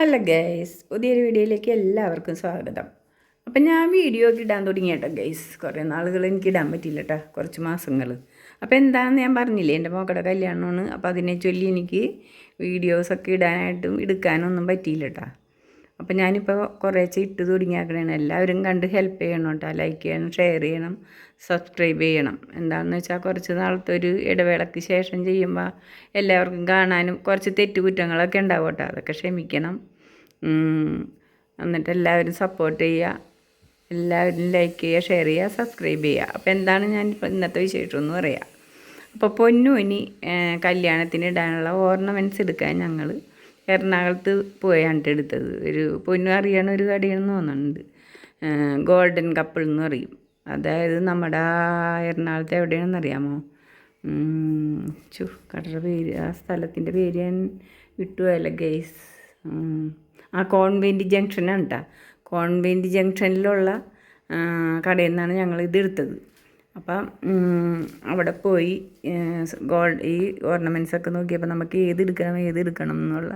Hello guys പുതിയൊരു വീഡിയോയിലേക്ക് എല്ലാവർക്കും സ്വാഗതം. അപ്പം ഞാൻ വീഡിയോ ഒക്കെ ഇടാൻ തുടങ്ങി കേട്ടോ ഗൈസ്. കുറേ നാളുകൾ എനിക്ക് ഇടാൻ പറ്റിയില്ല കേട്ടോ കുറച്ച് മാസങ്ങൾ അപ്പോൾ എന്താണെന്ന് ഞാൻ പറഞ്ഞില്ലേ എന്റെ മോക്കടെ കല്യാണമാണ്. അപ്പോൾ അതിനെ ചൊല്ലി എനിക്ക് വീഡിയോസൊക്കെ ഇടാനായിട്ടും എടുക്കാനൊന്നും പറ്റിയില്ല കേട്ടോ അപ്പോൾ ഞാനിപ്പോൾ കുറേശ്ശെ ഇട്ട് തുടങ്ങിയാക്കണേണ്. എല്ലാവരും കണ്ട് ഹെൽപ്പ് ചെയ്യണം കേട്ടോ ലൈക്ക് ചെയ്യണം ഷെയർ ചെയ്യണം സബ്സ്ക്രൈബ് ചെയ്യണം. എന്താണെന്ന് വെച്ചാൽ കുറച്ച് നാളത്തെ ഒരു ഇടവേളയ്ക്ക് ശേഷം ചെയ്യുമ്പോൾ എല്ലാവർക്കും കാണാനും കുറച്ച് തെറ്റുകുറ്റങ്ങളൊക്കെ ഉണ്ടാവും കേട്ടോ അതൊക്കെ ക്ഷമിക്കണം. എന്നിട്ട് എല്ലാവരും സപ്പോർട്ട് ചെയ്യുക. എല്ലാവരും ലൈക്ക് ചെയ്യുക ഷെയർ ചെയ്യുക സബ്സ്ക്രൈബ് ചെയ്യുക. അപ്പോൾ എന്താണ് ഞാൻ ഇന്നത്തെ വിശേഷം എന്ന് പറയാം. അപ്പോൾ പൊന്നുവിനി കല്യാണത്തിന് ഇടാനുള്ള ഓർണമെന്റ്സ് എടുക്കാൻ ഞങ്ങൾ എറണാകുളത്ത് പോയാണ് എടുത്തത്. ഒരു പൊന്നു അറിയണ ഒരു കടയാണെന്ന് തോന്നുന്നുണ്ട്. ഗോൾഡൻ കപ്പിൾ എന്ന് പറയും. അതായത് നമ്മുടെ എറണാകുളത്ത് എവിടെയാണെന്ന് അറിയാമോ? ചു കടയുടെ പേര് ആ സ്ഥലത്തിന്റെ പേര് ഞാൻ വിട്ടുപോയല്ല ഗെയ്സ് ആ കോൺവെന്റ് ജംഗ്ഷനാണ് കേട്ടോ കോൺവെന്റ് ജംഗ്ഷനിലുള്ള കടയിൽ നിന്നാണ് ഞങ്ങൾ ഇത് എടുത്തത്. അപ്പം അവിടെ പോയി ഗോൾഡ് ഈ ഓർണമെന്റ്സ് ഒക്കെ നോക്കിയപ്പോൾ നമുക്ക് ഏത് എടുക്കണം ഏത് എടുക്കണം എന്നുള്ള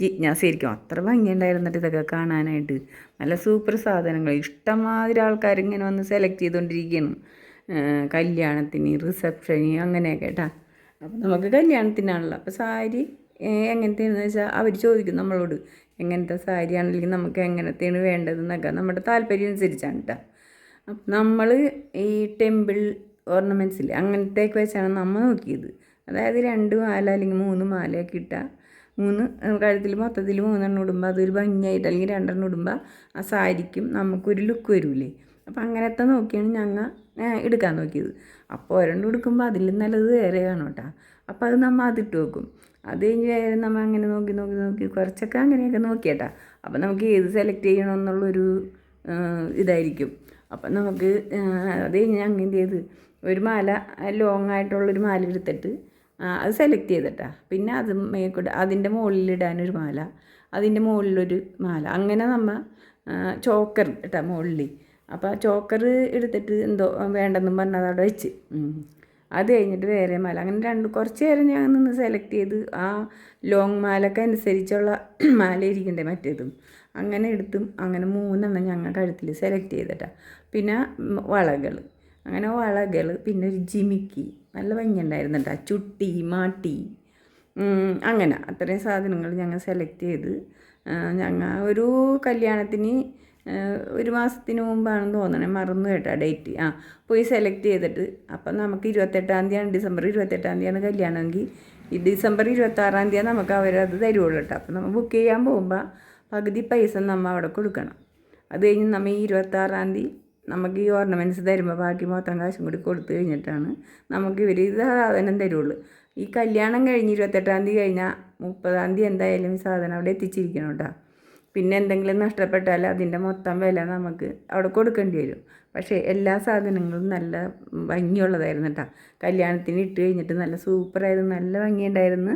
ജിജ്ഞാസയായിരിക്കും. അത്ര ഭംഗിയുണ്ടായിരുന്നിട്ട് ഇതൊക്കെ കാണാനായിട്ട്. നല്ല സൂപ്പർ സാധനങ്ങൾ. ഇഷ്ടംമാതിരി ആൾക്കാർ ഇങ്ങനെ വന്ന് സെലക്ട് ചെയ്തുകൊണ്ടിരിക്കുകയാണ് കല്യാണത്തിന് റിസപ്ഷന് അങ്ങനെയൊക്കെ കേട്ടോ അപ്പം നമുക്ക് കല്യാണത്തിനാണല്ലോ. അപ്പോൾ സാരി എങ്ങനത്തെയാണെന്ന് വെച്ചാൽ അവർ ചോദിക്കും നമ്മളോട് എങ്ങനത്തെ സാരിയാണ് അല്ലെങ്കിൽ നമുക്ക് എങ്ങനത്തെയാണ് വേണ്ടതെന്നൊക്കെ. നമ്മുടെ താല്പര്യം അനുസരിച്ചാണ് കേട്ടോ നമ്മൾ ഈ ടെമ്പിൾ ഓർണമെന്റ്സിൽ അങ്ങനത്തേക്ക് വെച്ചാണ് നമ്മൾ നോക്കിയത്. അതായത് രണ്ട് മാല അല്ലെങ്കിൽ മൂന്ന് മാലയൊക്കെ ഇട്ടാൽ മൂന്ന് കഴുത്തിൽ മൊത്തത്തിൽ മൂന്നെണ്ണം ഇടുമ്പോൾ അതൊരു ഭംഗിയായിട്ട് അല്ലെങ്കിൽ രണ്ടെണ്ണം ഇടുമ്പോൾ ആ സാരിക്കും നമുക്കൊരു ലുക്ക് വരൂലേ. അപ്പം അങ്ങനത്തെ നോക്കിയാണ് ഞങ്ങൾ എടുക്കാൻ നോക്കിയത്. അപ്പോൾ ഒരെണ്ണം എടുക്കുമ്പോൾ അതിലും നല്ലത് വേറെ കാണും കേട്ടോ അപ്പോൾ അത് നമ്മൾ അതിട്ട് വെക്കും അത് കഴിഞ്ഞ് നമ്മൾ അങ്ങനെ നോക്കി നോക്കി നോക്കി കുറച്ചൊക്കെ അങ്ങനെയൊക്കെ നോക്കിയേട്ടാ. അപ്പം നമുക്ക് ഏത് സെലക്ട് ചെയ്യണമെന്നുള്ളൊരു ഇതായിരിക്കും. അപ്പം നമുക്ക് അത് കഴിഞ്ഞ് അങ്ങനെ ചെയ്ത്? ഒരു മാല ലോങ് ആയിട്ടുള്ളൊരു മാല എടുത്തിട്ട് അത് സെലക്ട് ചെയ്തിട്ടാ. പിന്നെ അത് മേക്കോട്ട് അതിന്റെ മുകളിലിടാനൊരു മാല അതിന്റെ മുകളിലൊരു മാല. അങ്ങനെ നമ്മൾ ചോക്കർ ഇട്ടാ മുകളിൽ. അപ്പോൾ ആ ചോക്കർ എടുത്തിട്ട് എന്തോ വേണ്ടെന്നും പറഞ്ഞത് അവിടെ വെച്ച്. അത് കഴിഞ്ഞിട്ട് വേറെ മാല. അങ്ങനെ രണ്ട് കുറച്ച് നേരം ഞാൻ നിന്ന് സെലക്ട് ചെയ്ത് ആ ലോങ് മാലക്ക് അനുസരിച്ചുള്ള മാല ഇരിക്കണ്ടേ മറ്റേതും. അങ്ങനെ എടുത്തും അങ്ങനെ മൂന്നെണ്ണം ഞങ്ങൾ കഴുത്തിൽ സെലക്ട് ചെയ്തിട്ടാണ് പിന്നെ വളകൾ അങ്ങനെ വളകൾ പിന്നെ ഒരു ജിമിക്കി. നല്ല ഭംഗിയുണ്ടായിരുന്നു കേട്ടോ ചുട്ടി മാട്ടി. അങ്ങനെ. അത്രയും സാധനങ്ങൾ ഞങ്ങൾ സെലക്ട് ചെയ്ത് ഞങ്ങൾ ഒരു കല്യാണത്തിന് ഒരു മാസത്തിന് മുമ്പാണെന്ന് തോന്നണേ മറന്നു കേട്ടോ ഡേറ്റ് ആ പോയി സെലക്ട് ചെയ്തിട്ട്. അപ്പം നമുക്ക് ഇരുപത്തെട്ടാം തീയതിയാണ് ഡിസംബർ ഇരുപത്തെട്ടാം തീയതിയാണ് കല്യാണമെങ്കിൽ ഈ ഡിസംബർ ഇരുപത്താറാം തീയതി നമുക്ക് അവരത് തരുള്ളൂ കേട്ടോ. അപ്പം നമ്മൾ ബുക്ക് ചെയ്യാൻ പോകുമ്പോൾ പകുതി പൈസ നമ്മൾ അവിടെ കൊടുക്കണം. അത് കഴിഞ്ഞ് നമ്മൾ ഈ ഇരുപത്താറാം തീയതി നമുക്ക് ഈ ഓർണമെന്റ്സ് തരുമ്പോൾ ബാക്കി മൊത്തം കാശും കൂടി കൊടുത്തു കഴിഞ്ഞിട്ടാണ് നമുക്ക് ഇവർ ഇത് സാധനം തരുള്ളൂ ഈ കല്യാണം കഴിഞ്ഞ് ഇരുപത്തെട്ടാം തീയതി കഴിഞ്ഞാൽ മുപ്പതാം തീയതി എന്തായാലും ഈ സാധനം അവിടെ എത്തിച്ചിരിക്കണം കേട്ടോ. പിന്നെ എന്തെങ്കിലും നഷ്ടപ്പെട്ടാൽ അതിന്റെ മൊത്തം വില നമുക്ക് അവിടെ കൊടുക്കേണ്ടി വരും. പക്ഷേ എല്ലാ സാധനങ്ങളും നല്ല ഭംഗിയുള്ളതായിരുന്നു കേട്ടോ കല്യാണത്തിന് ഇട്ട് കഴിഞ്ഞിട്ട് നല്ല സൂപ്പറായിരുന്നു. നല്ല ഭംഗിയുണ്ടായിരുന്നു.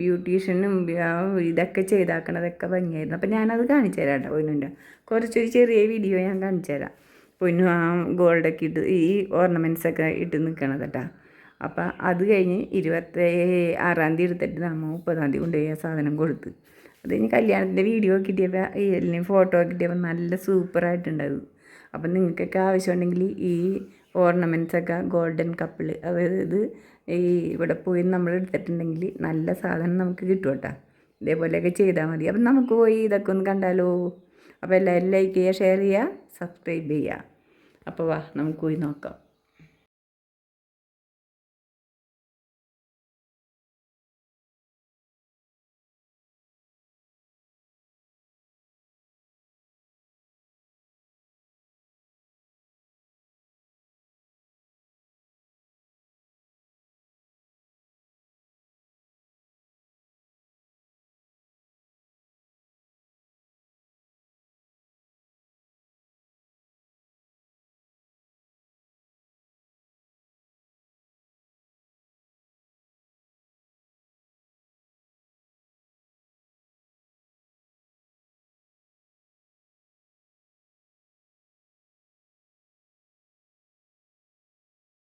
ബ്യൂട്ടീഷ്യനും ഇതൊക്കെ ചെയ്താക്കണതൊക്കെ ഭംഗിയായിരുന്നു. അപ്പോൾ ഞാനത് കാണിച്ചു തരാം കേട്ടോ പൊന്നുന്റെ കുറച്ചൊരു ചെറിയ വീഡിയോ ഞാൻ കാണിച്ചു തരാം. പൊന്നു ആ ഗോൾഡൊക്കെ ഇട്ട് ഈ ഓർണമെന്റ്സ് ഒക്കെ ഇട്ട് നിൽക്കണത് കേട്ടോ അപ്പോൾ അത് കഴിഞ്ഞ് ഇരുപത്തി ആറാം തീയതി എടുത്തിട്ട് നമ്മൾ മുപ്പതാം തീയതി കൊണ്ടുപോയി ആ സാധനം കൊടുത്ത്. അത് കഴിഞ്ഞ് കല്യാണത്തിന്റെ വീഡിയോ കിട്ടിയപ്പോൾ അല്ലെങ്കിൽ ഫോട്ടോ കിട്ടിയപ്പോൾ നല്ല സൂപ്പറായിട്ടുണ്ടായിരുന്നു അപ്പം നിങ്ങൾക്കൊക്കെ ആവശ്യമുണ്ടെങ്കിൽ ഈ ഓർണമെന്റ്സ് ഒക്കെ ഗോൾഡൻ കപ്പിൾ അതായത് ഈ ഇവിടെ പോയി നമ്മൾ എടുത്തിട്ടുണ്ടെങ്കിൽ നല്ല സാധനം നമുക്ക് കിട്ടും കേട്ടോ. ഇതേപോലെയൊക്കെ ചെയ്താൽ മതി. അപ്പം നമുക്ക് പോയി ഇതൊക്കെ ഒന്ന് കണ്ടാലോ? അപ്പോൾ എല്ലാവരും ലൈക്ക് ചെയ്യുക ഷെയർ ചെയ്യുക സബ്സ്ക്രൈബ് ചെയ്യുക. അപ്പോൾ വാ നമുക്ക് പോയി നോക്കാം.